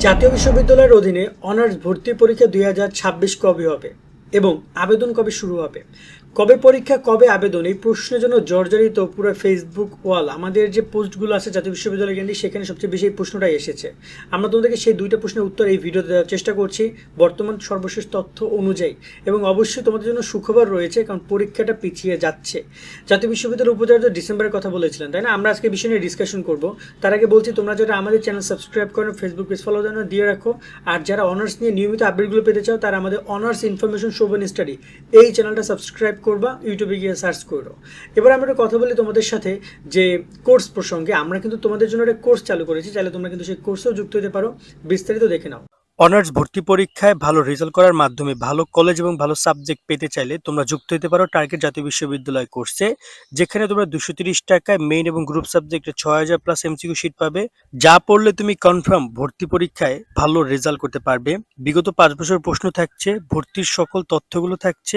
জাতীয় বিশ্ববিদ্যালয়ের অধীনে অনার্স ভর্তি পরীক্ষা দুই হাজার ছাব্বিশ কবে হবে এবং আবেদন কবে শুরু হবে? কবে পরীক্ষা, কবে আবেদন? এই প্রশ্নের জন্য জর্জরিত পুরো ফেসবুক ওয়াল আমাদের যে পোস্টগুলো আছে জাতীয় বিশ্ববিদ্যালয় কেন্দ্রে সেখানে সবচেয়ে বেশি এই প্রশ্নটাই এসেছে। আমরা তোমাদেরকে সেই দুইটা প্রশ্নের উত্তর এই ভিডিওতে দেওয়ার চেষ্টা করছি, বর্তমান সর্বশেষ তথ্য অনুযায়ী। এবং অবশ্যই তোমাদের জন্য সুখবর রয়েছে, কারণ পরীক্ষাটা পিছিয়ে যাচ্ছে। জাতীয় বিশ্ববিদ্যালয়ের উপাচার্য ডিসেম্বরের কথা বলেছিলেন, তাই না? আমরা আজকে বিষয় নিয়ে ডিসকাশন করব। তার আগে বলছি, তোমরা যারা আমাদের চ্যানেল সাবস্ক্রাইব করো ফেসবুক পেজ ফলো জানো দিয়ে রাখো। আর যারা অনার্স নিয়ে নিয়মিত আপডেটগুলো পেতে চাও, তারা আমাদের অনার্স ইনফরমেশন শোভন স্টাডি এই চ্যানেলটা সাবস্ক্রাইব করবা ইউটিউবে গিয়ে সার্চ করো। এবার আমরা কথা বলি তোমাদের সাথে যে কোর্স প্রসঙ্গে। আমরা কিন্তু তোমাদের জন্য একটা কোর্স চালু করেছি, চাইলে তোমরা কিন্তু সেই কোর্সেও যুক্ত হতে পারো। বিস্তারিত দেখে নাও। অনার্স ভর্তি পরীক্ষায় ভালো রেজাল্ট করার মাধ্যমে ভালো কলেজ এবং ভালো সাবজেক্ট পেতে চাইলে তোমরা যুক্ত হতে পারো টার্গেট জাতীয় বিশ্ববিদ্যালয় কোর্সে যেখানে তোমরা দুশো তিরিশ টাকায় মেইন এবং গ্রুপ সাবজেক্টে ছয় হাজার প্লাস এমসিকিউ শিট পাবে। যা পড়লে তুমি কনফার্ম ভর্তি পরীক্ষায় ভালো রেজাল্ট করতে পারবে। বিগত পাঁচ বছর প্রশ্ন থাকছে, ভর্তির সকল তথ্যগুলো থাকছে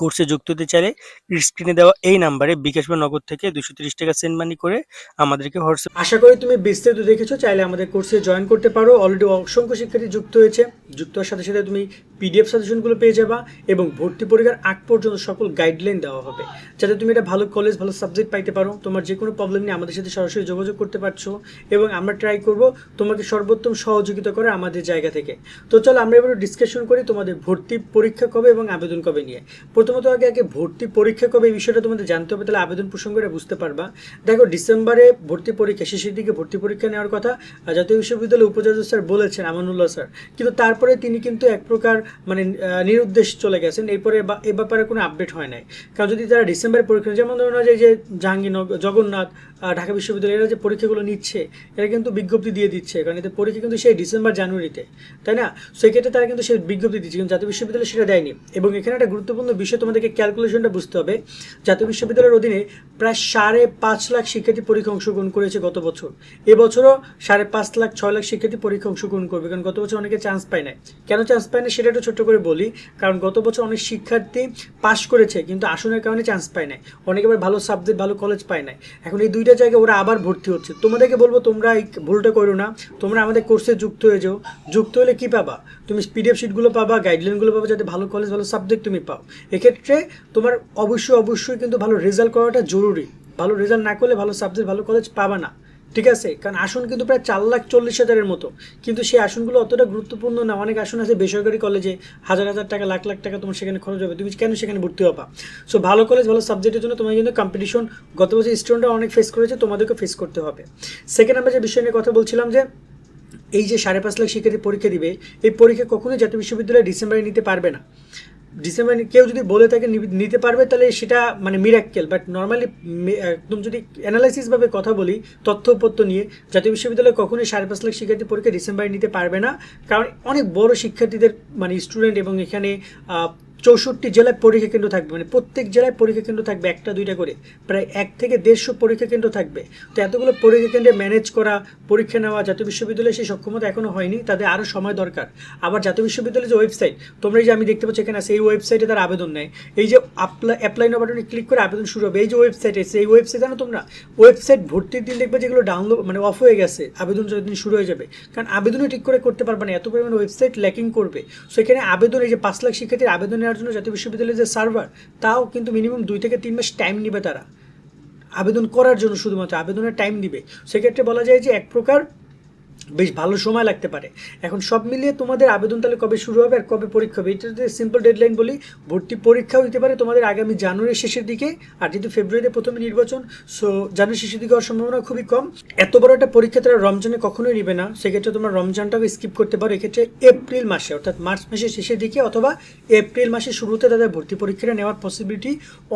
কোর্সে যুক্ত হতে চাইলে স্ক্রিনে দেওয়া এই নাম্বারে বিকাশ বা নগদ থেকে দুশো তিরিশ টাকা সেন্ড মানি করে আমাদেরকে হোয়াটসঅ্যাপ আশা করি তুমি বিস্তারিত দেখেছ, চাইলে আমাদের কোর্সে জয়েন করতে পারো। অলরেডি অসংখ্য শিক্ষার্থী যুক্ত হয়েছে। যুক্ত হওয়ার সাথে সাথে তুমি পিডিএফ সাজেশনগুলো পেয়ে যাবা এবং ভর্তি পরীক্ষার আগ পর্যন্ত সকল গাইডলাইন দেওয়া হবে। যাতে তুমি এটা ভালো কলেজ ভালো সাবজেক্ট পাইতে পারো। তোমার যে কোনো প্রবলেম নিয়ে আমাদের সাথে সরাসরি যোগাযোগ করতে পারছ এবং আমরা ট্রাই করব তোমাকে সর্বোত্তম সহযোগিতা করে আমাদের জায়গা থেকে। তো চলো আমরা এবার ডিসকাশন করি তোমাদের ভর্তি পরীক্ষা কবে এবং আবেদন কবে নিয়ে। প্রথমত আগে আগে ভর্তি পরীক্ষা কবে এই বিষয়টা তোমাদের জানতে হবে, তাহলে আবেদন প্রসঙ্গটা বুঝতে পারবা। দেখো, ডিসেম্বরে ভর্তি পরীক্ষা, শেষের দিকে ভর্তি পরীক্ষা নেওয়ার কথা জাতীয় বিশ্ববিদ্যালয়ের উপাচার্য স্যার বলেছেন, আমানুল্লাহ স্যার। কিন্তু তারপরে তিনি কিন্তু এক প্রকার মানে নিরুদ্দেশ চলে গেছেন। এরপরে এ ব্যাপারে কোনো আপডেট হয় নাই। কারণ যদি তারা ডিসেম্বরে পরীক্ষা যেমন ধরুন যে যে জাহাঙ্গীরনগর, জগন্নাথ ঢাকা বিশ্ববিদ্যালয়, এরা যে পরীক্ষাগুলো নিচ্ছে, এরা কিন্তু বিজ্ঞপ্তি দিয়ে দিচ্ছে। কারণ এদের পরীক্ষা কিন্তু সেই ডিসেম্বর, জানুয়ারিতে, তাই না? সেক্ষেত্রে তারা কিন্তু সেই বিজ্ঞপ্তি দিচ্ছে, কিন্তু জাতীয় বিশ্ববিদ্যালয় সেটা দেয়নি। এবং এখানে একটা গুরুত্বপূর্ণ বিষয় তোমাদেরকে ক্যালকুলেশনটা বুঝতে হবে। জাতীয় বিশ্ববিদ্যালয়ের অধীনে প্রায় সাড়ে পাঁচ লাখ শিক্ষার্থী পরীক্ষা অংশগ্রহণ করেছে গত বছর। এবছরও সাড়ে পাঁচ লাখ, ছয় লাখ শিক্ষার্থী পরীক্ষা অংশগ্রহণ করবে, কারণ গত বছর অনেকে চান্স পায় না কেন চান্স পায় না সেটা একটু ছোট্ট করে বলি, কারণ গত বছর অনেক শিক্ষার্থী পাশ করেছে, কিন্তু আসনের কারণে চান্স পায় নাই। অনেকে আবার ভালো সাবজেক্ট ভালো কলেজ পায় নাই। এখন এই দুইটা জায়গায় ওরা আবার ভর্তি হচ্ছে। তোমাদেরকে বলব, তোমরা এই ভুলটা করো না। তোমরা আমাদের কোর্সে যুক্ত হয়ে যাও। যুক্ত হলে কি পাবা? তুমি পিডিএফ শিটগুলো পাবা গাইডলাইনগুলো পাবা, যাতে ভালো কলেজ ভালো সাবজেক্ট তুমি পাও। এক্ষেত্রে তোমার অবশ্যই অবশ্যই কিন্তু ভালো রেজাল্ট করাটা জরুরি। ভালো রেজাল্ট না করলে ভালো সাবজেক্ট ভালো কলেজ পাবা না। ঠিক আছে? কারণ আসন কিন্তু প্রায় চার লাখ চল্লিশ হাজারের মতো। কিন্তু সেই আসনগুলো অতটা গুরুত্বপূর্ণ না। অনেক আসন আছে বেসরকারি কলেজে হাজার হাজার টাকা, লাখ লাখ টাকা তোমার সেখানে খরচ হবে। তুমি কেন সেখানে ভর্তি হবা? সো ভালো কলেজ ভালো সাবজেক্টের জন্য তোমার কিন্তু কম্পিটিশন গত বছর স্টুডেন্টরা অনেক ফেস করেছে তোমাদেরকে ফেস করতে হবে। সেকেন্ড আমরা যে বিষয় নিয়ে কথা বলছিলাম যে, এই যে সাড়ে পাঁচ লাখ শিক্ষার্থী পরীক্ষা দিবে, এই পরীক্ষা কখনোই জাতীয় বিশ্ববিদ্যালয় ডিসেম্বরে নিতে পারবে না। ডিসেম্বর কেউ যদি বলে থাকে নিতে পারবে, তাহলে সেটা মানে মিরাক্কেল বাট নর্মালি একদম যদি অ্যানালাইসিসভাবে কথা বলি তথ্যপত্য নিয়ে, জাতীয় বিশ্ববিদ্যালয় কখনোই সাড়ে পাঁচ লাখ শিক্ষার্থী পরীক্ষা ডিসেম্বরে নিতে পারবে না। কারণ অনেক বড় শিক্ষার্থীদের মানে স্টুডেন্ট এবং এখানে চৌষট্টি জেলায় পরীক্ষা কেন্দ্র থাকবে মানে প্রত্যেক জেলায় পরীক্ষা কেন্দ্র থাকবে একটা দুইটা করে। প্রায় এক থেকে দেড়শো পরীক্ষা কেন্দ্র থাকবে। তো এতগুলো পরীক্ষা কেন্দ্রে ম্যানেজ করা, পরীক্ষা নেওয়া, জাতীয় বিশ্ববিদ্যালয়ে সেই সক্ষমতা এখনও হয়নি, তাদের আরও সময় দরকার। আবার জাতীয় বিশ্ববিদ্যালয়ের যে ওয়েবসাইট তোমরা যে আমি দেখতে পাচ্ছি এখানে আছে, এই ওয়েবসাইটে তারা আবেদন নেয়। এই যে অ্যাপ্লাই অ্যাপ্লাই না বাটনে ক্লিক করে আবেদন শুরু হবে। এই যে ওয়েবসাইট এসে এই ওয়েবসাইট জানো তোমরা? ওয়েবসাইট ভর্তির দিন দেখবে যেগুলো ডাউনলোড মানে অফ হয়ে গেছে, আবেদন যতদিন শুরু হয়ে যাবে। কারণ আবেদনও ঠিক করে করতে পারবে না, এত পরিমাণে ওয়েবসাইট ল্যাকিং করবে। সো এখানে আবেদন, এই যে পাঁচ লাখ শিক্ষার্থীর আবেদন নেওয়ার জন্য জাতীয় বিশ্ববিদ্যালয়ের যে সার্ভার তাও কিন্তু মিনিমাম দুই থেকে তিন মাস টাইম নেবে তারা। আবেদন করার জন্য শুধুমাত্র আবেদনের টাইম দিবে। সেক্ষেত্রে বলা যায় যে এক প্রকার বেশ ভালো সময় লাগতে পারে। এখন সব মিলিয়ে তোমাদের আবেদন তাহলে কবে শুরু হবে আর কবে পরীক্ষা হবে? এটা যদি সিম্পল ডেডলাইন বলি, ভর্তি পরীক্ষাও দিতে পারে তোমাদের আগামী জানুয়ারির শেষের দিকে আর যেহেতু ফেব্রুয়ারিতে প্রথমে নির্বাচন সো জানুয়ারি শেষের দিকে হওয়ার সম্ভাবনা খুবই কম। এত বড় একটা পরীক্ষা তারা রমজানে কখনোই নেবে না। সেক্ষেত্রে তোমরা রমজানটাকে স্কিপ করতে পারো। এক্ষেত্রে এপ্রিল মাসে, অর্থাৎ মার্চ মাসের শেষের দিকে অথবা এপ্রিল মাসের শুরুতে তাদের ভর্তি পরীক্ষাটা নেওয়ার পসিবিলিটি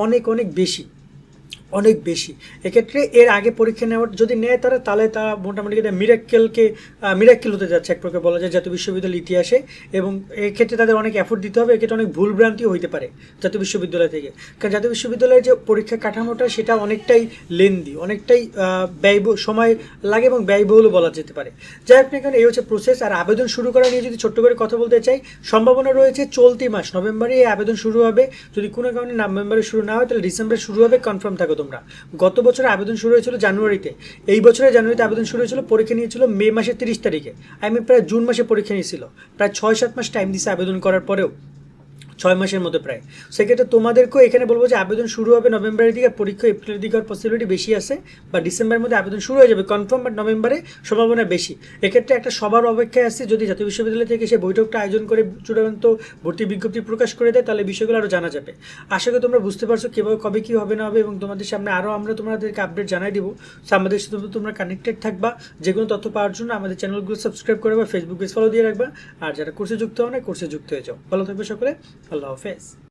অনেক অনেক বেশি। অনেক বেশি। এক্ষেত্রে এর আগে পরীক্ষা নেওয়ার যদি নেয় তারা তাহলে তা মোটামুটি মিরাক্কেলকে মিরাক্কেল হতে যাচ্ছে এক প্রকার বলা যায়, জাতীয় বিশ্ববিদ্যালয়ের ইতিহাসে। এবং এক্ষেত্রে তাদের অনেক এফোর্ট দিতে হবে, এক্ষেত্রে অনেক ভুলভ্রান্তিও হইতে পারে জাতীয় বিশ্ববিদ্যালয় থেকে। কারণ জাতীয় বিশ্ববিদ্যালয়ের যে পরীক্ষা কাঠামোটা, সেটা অনেকটাই লেন্দি অনেকটাই ব্যয়বহুল, সময় লাগে এবং ব্যয়বহুলও বলা যেতে পারে। যাই হোক না এই হচ্ছে প্রসেস আর আবেদন শুরু করা নিয়ে যদি ছোট্ট করে কথা বলতে চাই, সম্ভাবনা রয়েছে চলতি মাস, নভেম্বরে এই আবেদন শুরু হবে। যদি কোনো কারণে নভেম্বরে শুরু না হয়, তাহলে ডিসেম্বরে শুরু হবে কনফার্ম থাকো তোমরা। গত বছরে আবেদন শুরু হয়েছিল জানুয়ারিতে। এই বছরে জানুয়ারিতে আবেদন শুরু হয়েছিল, পরীক্ষা নিয়েছিল মে মাসের তিরিশ তারিখে। আই মিন প্রায় জুন মাসে পরীক্ষা নিয়েছিল। প্রায় ছয় সাত মাস টাইম দিছে আবেদন করার পরেও। ছয় মাসের মতো প্রায়। সেক্ষেত্রে তোমাদেরকেও এখানে বলব যে আবেদন শুরু হবে নভেম্বরের দিকে, পরীক্ষা এপ্রিলের দিকে পসিবিলিটি বেশি আছে, বা ডিসেম্বরের মধ্যে আবেদন শুরু হয়ে যাবে কনফার্ম বাট নভেম্বরে সম্ভাবনা বেশি। এক্ষেত্রে একটা সবার অপেক্ষায় আছে, যদি জাতীয় বিশ্ববিদ্যালয় থেকে সে বৈঠকটা আয়োজন করে চূড়ান্ত ভর্তি বিজ্ঞপ্তি প্রকাশ করে দেয়, তাহলে বিষয়গুলো আরও জানা যাবে। আশা করি তোমরা বুঝতে পারছ কীভাবে, কবে কী হবে না হবে, এবং তোমাদের সামনে আরও আমরা তোমাদেরকে আপডেট জানাই দিব। আমাদের সাথে তোমরা কানেক্টেড থাকবা, যে কোনো তথ্য পাওয়ার জন্য আমাদের চ্যানেলগুলো সাবস্ক্রাইব করে বা ফেসবুক পেজ ফলো দিয়ে রাখবা। আর যারা কোর্সে যুক্ত হও না কোর্সে যুক্ত হয়ে যাও। ভালো থাকবে সকলে। আল্লাহ হাফেজ